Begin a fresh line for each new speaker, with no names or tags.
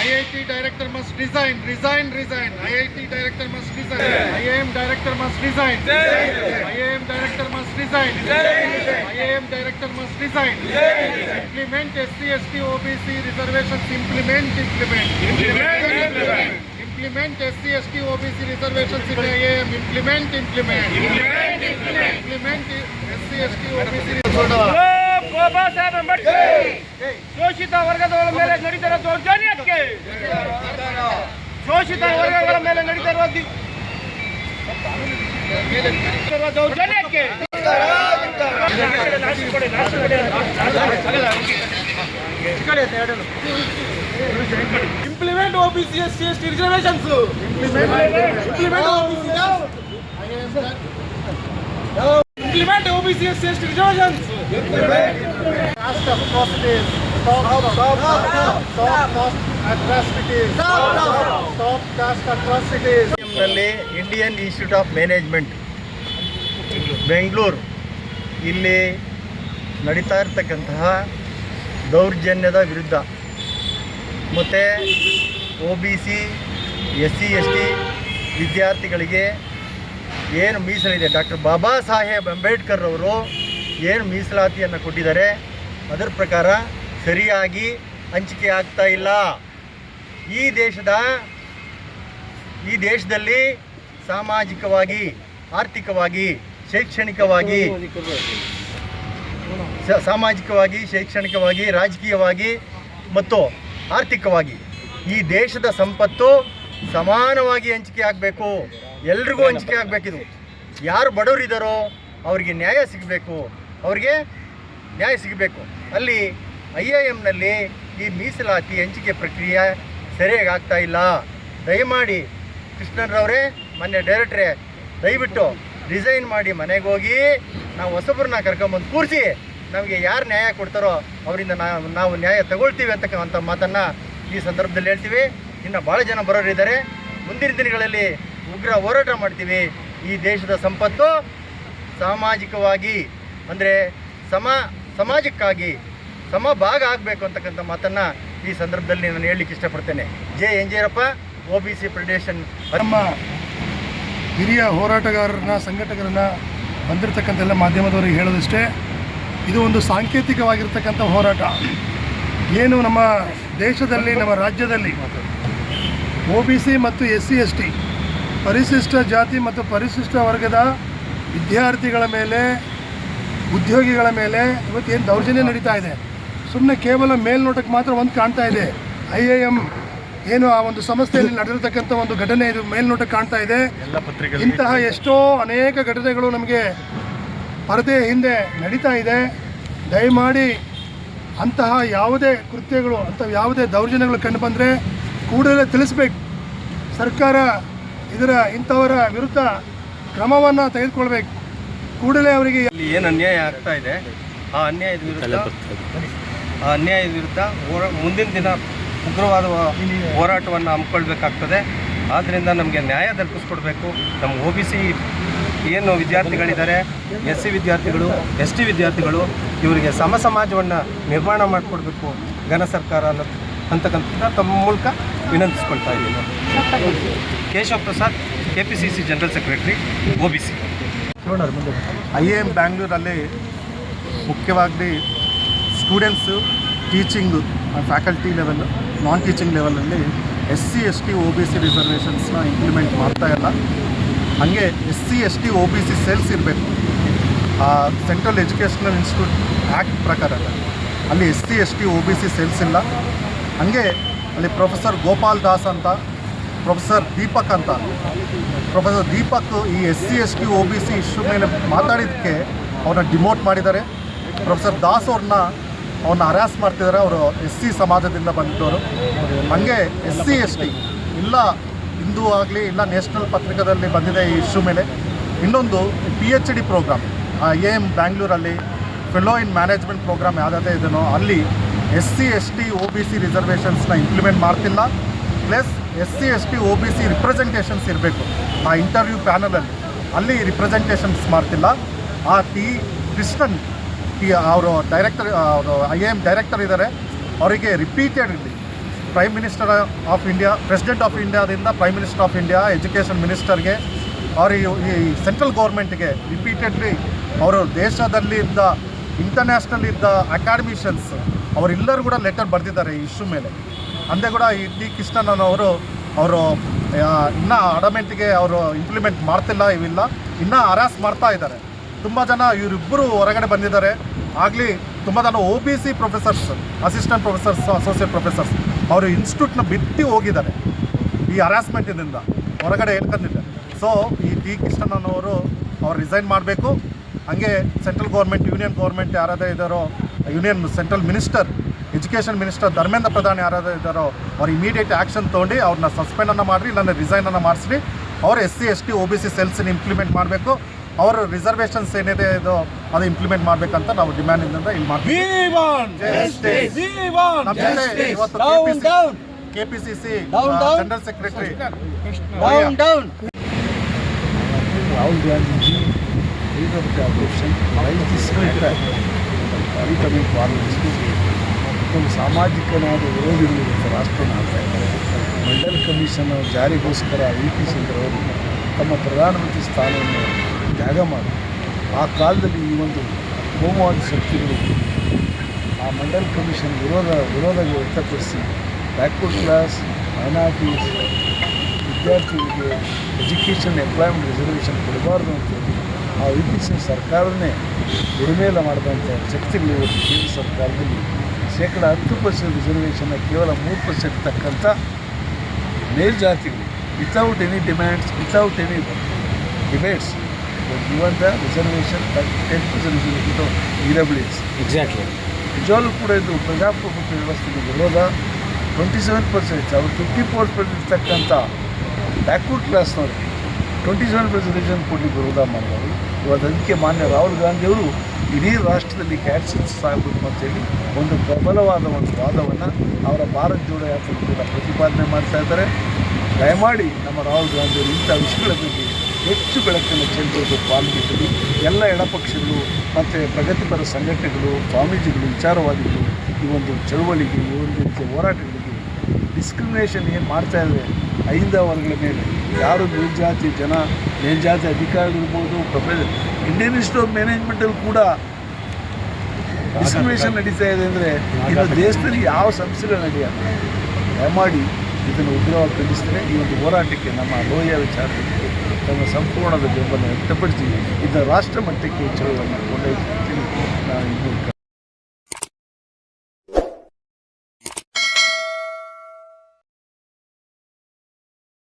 IIT director must resign, resign, resign. IIT director must resign. IAM director must resign. IAM director must resign. IAM director must resign. Implement SC, ST, OBC reservations. Implement, implement. Implement implement. SC, ST, OBC reservations in IAM. Implement, implement. Implement implement. SC, ST, OBC.
ಬಾಬಾ ಸಾಹೇಬ್ ಅಂಬೇಡ್ಕರ್ ಶೋಷಿತ ವರ್ಗದವರ ಮೇಲೆ ನಡೀತಿರೋ ದೌರ್ಜನ್ಯಕ್ಕೆ! ಶೋಷಿತ ವರ್ಗಗಳ ಮೇಲೆ ನಡೀತಿರುವ ದೌರ್ಜನ್ಯಕ್ಕೆ! Implement OBC S C S T reservations implement OBC implement OBC S C S T reservations
Caste atrocities. Stop, stop, stop, stop, atrocities. Stop caste atrocities.
ನಲ್ಲಿ Indian Institute of Management Bengaluru ಇಲ್ಲಿ ನಡೀತಾ ಇರ್ತಕ್ಕಂತಹ ದೌರ್ಜನ್ಯದ ವಿರುದ್ಧ ಮತ್ತು O B C S C S T ವಿದ್ಯಾರ್ಥಿಗಳಿಗೆ ಏನು ಮೀಸಲಿದೆ? ಡಾಕ್ಟರ್ ಬಾಬಾ ಸಾಹೇಬ್ ಅಂಬೇಡ್ಕರ್ ಅವರು ಏನು ಮೀಸಲಾತಿಯನ್ನು ಕೊಟ್ಟಿದ್ದಾರೆ? ಅದರ ಪ್ರಕಾರ ಸರಿಯಾಗಿ ಹಂಚಿಕೆ ಆಗ್ತಾ ಇಲ್ಲ. ಈ ದೇಶದ, ಈ ದೇಶದಲ್ಲಿ ಸಾಮಾಜಿಕವಾಗಿ, ಆರ್ಥಿಕವಾಗಿ, ಶೈಕ್ಷಣಿಕವಾಗಿ ಸಾಮಾಜಿಕವಾಗಿ, ಶೈಕ್ಷಣಿಕವಾಗಿ, ರಾಜಕೀಯವಾಗಿ ಮತ್ತು ಆರ್ಥಿಕವಾಗಿ ಈ ದೇಶದ ಸಂಪತ್ತು ಸಮಾನವಾಗಿ ಹಂಚಿಕೆ ಆಗಬೇಕು. ಎಲ್ರಿಗೂ ಹಂಚಿಕೆ ಆಗಬೇಕಿದು. ಯಾರು ಬಡವರಿದ್ದಾರೋ ಅವರಿಗೆ ನ್ಯಾಯ ಸಿಗಬೇಕು. ಅವರಿಗೆ ನ್ಯಾಯ ಸಿಗಬೇಕು. ಅಲ್ಲಿ ಐ ಐ ಎಮ್ನಲ್ಲಿ ಈ ಮೀಸಲಾತಿ ಹಂಚಿಕೆ ಪ್ರಕ್ರಿಯೆ ಸರಿಯಾಗಿ ಆಗ್ತಾ ಇಲ್ಲ. ದಯಮಾಡಿ ಕೃಷ್ಣನ್ರವರೇ ಮೊನ್ನೆ ಡೈರೆಕ್ಟ್ರೇ, ದಯವಿಟ್ಟು ರಿಸೈನ್ ಮಾಡಿ ಮನೆಗೆ ಹೋಗಿ ನಾವು ಹೊಸಬ್ರನ್ನ ಕರ್ಕೊಂಬಂದು ಕೂರಿಸಿ ನಮಗೆ ಯಾರು ನ್ಯಾಯ ಕೊಡ್ತಾರೋ ಅವರಿಂದ ನಾವು ನಾವು ನ್ಯಾಯ ತಗೊಳ್ತೀವಿ ಅಂತಕ್ಕಂಥ ಮಾತನ್ನು ಈ ಸಂದರ್ಭದಲ್ಲಿ ಹೇಳ್ತೀವಿ. ಇನ್ನು ಭಾಳ ಜನ ಬರೋರಿದ್ದಾರೆ. ಮುಂದಿನ ದಿನಗಳಲ್ಲಿ ಉಗ್ರ ಹೋರಾಟ ಮಾಡ್ತೀವಿ ಈ ದೇಶದ ಸಂಪತ್ತು ಸಾಮಾಜಿಕವಾಗಿ, ಅಂದರೆ ಸಮ, ಸಮಾಜಕ್ಕಾಗಿ ಸಮ ಭಾಗ ಆಗಬೇಕು ಅಂತಕ್ಕಂಥ ಮಾತನ್ನು ಈ ಸಂದರ್ಭದಲ್ಲಿ ನಾನು ಹೇಳಲಿಕ್ಕೆ ಇಷ್ಟಪಡ್ತೇನೆ. J Enjerappa, O B C federation
ನಮ್ಮ ಹಿರಿಯ ಹೋರಾಟಗಾರರನ್ನ, ಸಂಘಟಕರನ್ನ ಬಂದಿರತಕ್ಕಂಥ ಎಲ್ಲ ಮಾಧ್ಯಮದವರಿಗೆ ಹೇಳೋದಷ್ಟೇ, ಇದು ಒಂದು ಸಾಂಕೇತಿಕವಾಗಿರ್ತಕ್ಕಂಥ ಹೋರಾಟ. ಏನು ನಮ್ಮ ದೇಶದಲ್ಲಿ, ನಮ್ಮ ರಾಜ್ಯದಲ್ಲಿ, ಒ ಬಿ ಸಿ ಮತ್ತು ಎಸ್ ಸಿ, ಎಸ್ ಟಿ ಪರಿಶಿಷ್ಟ ಜಾತಿ ಮತ್ತು ಪರಿಶಿಷ್ಟ ವರ್ಗದ ವಿದ್ಯಾರ್ಥಿಗಳ ಮೇಲೆ ಉದ್ಯೋಗಿಗಳ ಮೇಲೆ ಇವತ್ತೇನು ದೌರ್ಜನ್ಯ ನಡೀತಾ ಇದೆ. ಸುಮ್ಮನೆ ಕೇವಲ ಮೇಲ್ನೋಟಕ್ಕೆ ಮಾತ್ರ ಒಂದು ಕಾಣ್ತಾ ಇದೆ. ಐ ಎ ಎಂ ಏನು ಆ ಒಂದು ಸಂಸ್ಥೆಯಲ್ಲಿ ನಡೆದಿರ್ತಕ್ಕಂಥ ಒಂದು ಘಟನೆ ಇದು ಮೇಲ್ನೋಟಕ್ಕೆ ಕಾಣ್ತಾ ಇದೆ. ಇಂತಹ ಎಷ್ಟೋ ಅನೇಕ ಘಟನೆಗಳು ನಮಗೆ ಪರದೆಯ ಹಿಂದೆ ನಡೀತಾ ಇದೆ. ದಯಮಾಡಿ ಅಂತಹ ಯಾವುದೇ ಕೃತ್ಯಗಳು ಅಂತ ಯಾವುದೇ ದೌರ್ಜನ್ಯಗಳು ಕಂಡು ಬಂದರೆ ಕೂಡಲೇ ತಿಳಿಸ್ಬೇಕು. ಸರ್ಕಾರ ಇದರ ಇಂಥವರ ವಿರುದ್ಧ ಕ್ರಮವನ್ನು ತೆಗೆದುಕೊಳ್ಬೇಕು. ಕೂಡಲೇ ಅವರಿಗೆ
ಇಲ್ಲಿ ಏನು ಅನ್ಯಾಯ ಆಗ್ತಾ ಇದೆ ಆ ಅನ್ಯಾಯದ ವಿರುದ್ಧ ಆ ಅನ್ಯಾಯದ ವಿರುದ್ಧ ಹೋರಾ- ಮುಂದಿನ ದಿನ ಉಗ್ರವಾದ ಹೋರಾಟವನ್ನು ಹಮ್ಮಿಕೊಳ್ಬೇಕಾಗ್ತದೆ. ಆದ್ದರಿಂದ ನಮಗೆ ನ್ಯಾಯ ದರ್ಪಿಸ್ಕೊಡ್ಬೇಕು ನಮ್ಮ ಒ ಬಿ ಸಿ ಏನು ವಿದ್ಯಾರ್ಥಿಗಳಿದ್ದಾರೆ ಎಸ್ ಸಿ ವಿದ್ಯಾರ್ಥಿಗಳು ಎಸ್ ಟಿ ವಿದ್ಯಾರ್ಥಿಗಳು ಇವರಿಗೆ ಸಮ ಸಮಾಜವನ್ನು ನಿರ್ಮಾಣ ಮಾಡಿಕೊಡ್ಬೇಕು ಘನ ಸರ್ಕಾರ ಅನ್ನೋ ಅಂತಕ್ಕಂಥ ತಮ್ಮ ಮೂಲಕ ವಿನಂತಿಸ್ಕೊಳ್ತಾ ಇದ್ದೀನಿ. Keshava Prasad K P C C general secretary, O B C.
I A M ಬ್ಯಾಂಗ್ಳೂರಲ್ಲಿ ಮುಖ್ಯವಾಗಿ students, teaching, faculty level non teaching ಲೆವೆಲಲ್ಲಿ S C, S T, O B C ರಿಸರ್ವೇಷನ್ಸ್ನ implement ಮಾಡ್ತಾ ಇಲ್ಲ. ಹಾಗೆ S C, S T, O B C cells ಇರಬೇಕು. Central educational institute act ಪ್ರಕಾರ ಅಲ್ಲಿ. S C, S T, O B C cells ಇಲ್ಲ. ಹಾಗೆ ಅಲ್ಲಿ ಪ್ರೊಫೆಸರ್ ಗೋಪಾಲ್ ದಾಸ್ ಅಂತ, ಪ್ರೊಫೆಸರ್ ದೀಪಕ್ ಅಂತ. ಪ್ರೊಫೆಸರ್ ದೀಪಕ್ ಈ S C, S T O B, C issue ಮೇಲೆ ಮಾತಾಡಿದ್ದಕ್ಕೆ ಅವ್ರನ್ನ ಡಿಮೋಟ್ ಮಾಡಿದ್ದಾರೆ. ಪ್ರೊಫೆಸರ್ ದಾಸ್ ಅವ್ರನ್ನ ಅವ್ರನ್ನ ಹರಾಸ್ ಮಾಡ್ತಿದ್ದಾರೆ. ಅವರು ಎಸ್ ಸಿ ಸಮಾಜದಿಂದ ಬಂದಿದ್ದವರು ಹಾಗೆ ಎಸ್ ಸಿ, ಎಸ್ ಟಿ ಇಲ್ಲ ಹಿಂದೂ ಆಗಲಿ, ಇಲ್ಲ ನ್ಯಾಷನಲ್ ಪತ್ರಿಕಾದಲ್ಲಿ ಬಂದಿದೆ ಈ ಇಶ್ಯೂ ಮೇಲೆ. ಇನ್ನೊಂದು P H D programme A M ಬ್ಯಾಂಗ್ಳೂರಲ್ಲಿ ಫೆಲೋ ಇನ್ ಮ್ಯಾನೇಜ್ಮೆಂಟ್ ಪ್ರೋಗ್ರಾಮ್ ಯಾವುದೇ ಇದೆಯೋ ಅಲ್ಲಿ S C, S T O B C ರಿಸರ್ವೇಷನ್ಸ್ನ implement ಮಾಡ್ತಿಲ್ಲ. Plus S C, S T O B C representations ಇರಬೇಕು. ಆ ಇಂಟರ್ವ್ಯೂ ಪ್ಯಾನಲಲ್ಲಿ ಅಲ್ಲಿ. ರಿಪ್ರೆಸೆಂಟೇಷನ್ಸ್ ಮಾಡ್ತಿಲ್ಲ. ಆ ಟಿ ಕೃಷ್ಣನ್, ಟಿ ಅವರು ಡೈರೆಕ್ಟರ್ ಅವರು ಐ ಎಂ ಡೈರೆಕ್ಟರ್ ಇದ್ದಾರೆ ಅವರಿಗೆ repeatedly prime minister of India president of ಇಂಡಿಯಾದಿಂದ prime minister of India education ಮಿನಿಸ್ಟರ್ಗೆ ಅವರು ಈ ಸೆಂಟ್ರಲ್ ಗೌರ್ಮೆಂಟ್ಗೆ ರಿಪೀಟೆಡ್ಲಿ ಅವರು ದೇಶದಲ್ಲಿ ಇದ್ದ ಇಂಟರ್ನ್ಯಾಷನಲ್ ಇದ್ದ ಅಕಾಡೆಮಿಷನ್ಸ್ ಅವರೆಲ್ಲರೂ ಕೂಡ ಲೆಟರ್ ಬರೆದಿದ್ದಾರೆ ಈ ಇಶ್ಯೂ ಮೇಲೆ. ಅಂದೇ ಕೂಡ ಈ ಟಿ ಕೃಷ್ಣನ್ ಅವರು ಇನ್ನೂ ಅಡಮೆಂಟ್ಗೆ ಅವರು ಇಂಪ್ಲಿಮೆಂಟ್ ಮಾಡ್ತಿಲ್ಲ ಇವಿಲ್ಲ, ಇನ್ನೂ ಹರಾಸ್ ಮಾಡ್ತಾ ಇದ್ದಾರೆ. ತುಂಬ ಜನ ಇವರಿಬ್ಬರು ಹೊರಗಡೆ ಬಂದಿದ್ದಾರೆ. ಆಗಲಿ, ತುಂಬ ಜನ O B C professors assistant professors associate professors ಅವರು ಇನ್ಸ್ಟಿಟ್ಯೂಟ್ನ ಬಿಟ್ಟು ಹೋಗಿದ್ದಾರೆ ಈ ಹರಾಸ್ಮೆಂಟಿನಿಂದ ಹೊರಗಡೆ ಹೇಳ್ಕೊಂಡಿದ್ದಾರೆ. ಸೊ ಈ ಟಿ ಕೃಷ್ಣನವರು ಅವ್ರು ರಿಸೈನ್ ಮಾಡಬೇಕು. ಹಾಗೆ ಸೆಂಟ್ರಲ್ ಗೌರ್ಮೆಂಟ್ ಯೂನಿಯನ್ ಗೌರ್ಮೆಂಟ್ ಯಾರಾದರೂ ಇದ್ದಾರೋ union central minister education minister Dharmendra Pradhan ಯಾರಾದರೂ ಇದ್ದಾರೋ ಅವ್ರು ಇಮಿಡಿಯೇಟ್ ಆ್ಯಕ್ಷನ್ ತೊಗೊಂಡು ಅವ್ರನ್ನ ಸಸ್ಪೆಂಡನ್ನು ಮಾಡಿರಿ ಇಲ್ಲ ರಿಸೈನನ್ನು ಮಾಡಿಸ್ರಿ. ಅವರು S C S T O B C ಸೆಲ್ಸನ್ನ implement ಮಾಡಬೇಕು. ಅವರ ರಿಸರ್ವೇಷನ್ಸ್ ಏನಿದೆ ಇದು ಅದು ಇಂಪ್ಲಿಮೆಂಟ್ ಮಾಡಬೇಕಂತ ನಾವು ಡಿಮ್ಯಾಂಡ್ ಇಂದ ಇಲ್ಲಿ ಮಾಡ್ತೀವಿ. ಇವತ್ತು. K P C C. General secretary
leader of the parliament. ಒಂದು ಸಾಮಾಜಿಕನಾದ ವಿರೋಧಿಗಳು ಇವತ್ತು ರಾಷ್ಟ್ರ ಮಾಡ್ತಾ ಇದ್ದಾರೆ ಮಂಡಲ್ ಕಮಿಷನ್ ಜಾರಿಗೋಸ್ಕರ ವಿ ಪಿ ಅವರು ತಮ್ಮ ಪ್ರಧಾನಮಂತ್ರಿ ಸ್ಥಾನವನ್ನು ತ್ಯಾಗ ಮಾಡಿ ಆ ಕಾಲದಲ್ಲಿ ಈ ಒಂದು ಕೋಮುವಾದ ಶಕ್ತಿಗಳು ಆ ಮಂಡಲ್ ಕಮಿಷನ್ ವಿರೋಧ ವಿರೋಧ ವ್ಯಕ್ತಪಡಿಸಿ ಬ್ಯಾಕ್ವರ್ಡ್ ಕ್ಲಾಸ್ ಮೈನಾರಿಟೀಸ್ ವಿದ್ಯಾರ್ಥಿಗಳಿಗೆ ಎಜುಕೇಷನ್ ಎಂಪ್ಲಾಯ್ಮೆಂಟ್ ರಿಸರ್ವೇಷನ್ ಕೊಡಬಾರ್ದು ಅಂತೇಳಿ ಆ ವಿ ಸರ್ಕಾರವೇ ಉಡುಮೇಲ ಮಾಡಿದಂಥ ಶಕ್ತಿಗಳು ಇವತ್ತು ಕೇಂದ್ರ ಸರ್ಕಾರದಲ್ಲಿ ಶೇಕಡ ಹತ್ತು ಪರ್ಸೆಂಟ್ ರಿಸರ್ವೇಷನ್ನ ಕೇವಲ ಮೂರು ಪರ್ಸೆಂಟ್ ತಕ್ಕಂಥ ಮೇಲ್ಜಾತಿಗಳು without any demands without any debates even the reservation ten percent reservation E W S
Exactly.
ನಿಜವಾಗ್ಲೂ ಕೂಡ ಇದು ಪ್ರಜಾಪ್ರಭುತ್ವ ವ್ಯವಸ್ಥೆಗೆ ವಿರೋಧ. ಟ್ವೆಂಟಿ ಸೆವೆನ್ ಪರ್ಸೆಂಟ್ ಅವ್ರು ಫಿಫ್ಟಿ ಫೋರ್ ಪರ್ಸೆಂಟ್ ಇರ್ತಕ್ಕಂಥ ಬ್ಯಾಕ್ವರ್ಡ್ ಕ್ಲಾಸ್ನವರು ಟ್ವೆಂಟಿ ಸೆವೆನ್ ಪರ್ಸೆಂಟ್ ರಿಸರ್ವೇಷನ್ ಕೊಡಲಿಕ್ಕೆ ಮಾಡಿದವರು. ಇವತ್ತು ಅದಕ್ಕೆ ಮಾನ್ಯ ರಾಹುಲ್ ಗಾಂಧಿಯವರು ಇಡೀ ರಾಷ್ಟ್ರದಲ್ಲಿ ಕ್ಯಾಟ್ಸನ್ಸ್ ಆಗಬೇಕು ಅಂತೇಳಿ ಒಂದು ಪ್ರಬಲವಾದ ಒಂದು ವಾದವನ್ನು ಅವರ ಭಾರತ್ ಜೋಡೋ ಯಾತ್ರೆ ಕೂಡ ಪ್ರತಿಪಾದನೆ ಮಾಡ್ತಾ ಇದ್ದಾರೆ. ದಯಮಾಡಿ ನಮ್ಮ ರಾಹುಲ್ ಗಾಂಧಿಯವರು ಇಂಥ ವಿಷಯಗಳ ಬಗ್ಗೆ ಹೆಚ್ಚು ಬೆಳಕನ್ನು ಚೆಲ್ಲಬೇಕು ಪಾಲ್ಗೊಳ್ಳಿ ಎಲ್ಲ ಎಡಪಕ್ಷಗಳು ಮತ್ತು ಪ್ರಗತಿಪರ ಸಂಘಟನೆಗಳು, ಸ್ವಾಮೀಜಿಗಳು, ವಿಚಾರವಾದಿಗಳು ಈ ಒಂದು ಚಳುವಳಿಗೆ, ಈ ಒಂದು ರೀತಿಯ ಹೋರಾಟಗಳಿಗೆ ಡಿಸ್ಕ್ರಿಮಿನೇಷನ್ ಏನು ಮಾಡ್ತಾ ಇದೆ ಐದ ವರ್ಗಗಳ ಮೇಲೆ. ಯಾರು ಮೇಲ್ಜಾತಿ ಜನ ಮೇಲ್ಜಾತಿ ಅಧಿಕಾರಿಗಳಿರ್ಬೋದು ಪ್ರೊಫೆಸರ್ ಇಂಡಿಯನ್ ಇನ್ಸ್ಟಿಟ್ಯೂಟ್ ಆಫ್ ಮ್ಯಾನೇಜ್ಮೆಂಟಲ್ಲಿ ಕೂಡ ಡಿಸ್ಕ್ರಿಮಿನೇಷನ್ ನಡೀತಾ ಇದೆ ಅಂದರೆ ಇನ್ನು ದೇಶದಲ್ಲಿ ಯಾವ ಸಂಸ್ಥೆಗಳು ನಡೆಯಲ್ಲ. ದಯಮಾಡಿ ಇದನ್ನು ಉಗ್ರವಾಗಿ ಖಂಡಿಸಿದರೆ ಈ ಒಂದು ಹೋರಾಟಕ್ಕೆ ನಮ್ಮ ಲೋಯ ವಿಚಾರಕ್ಕೆ ತಮ್ಮ ಸಂಪೂರ್ಣದ ಬೆಂಬಲ ವ್ಯಕ್ತಪಡಿಸಿ ಇದನ್ನು ರಾಷ್ಟ್ರ ಮಟ್ಟಕ್ಕೆ ಚಳುವಳಿಯನ್ನು ಕೊಂಡೊಯ್ತೀನಿ ನಾನು ಮೂಲಕ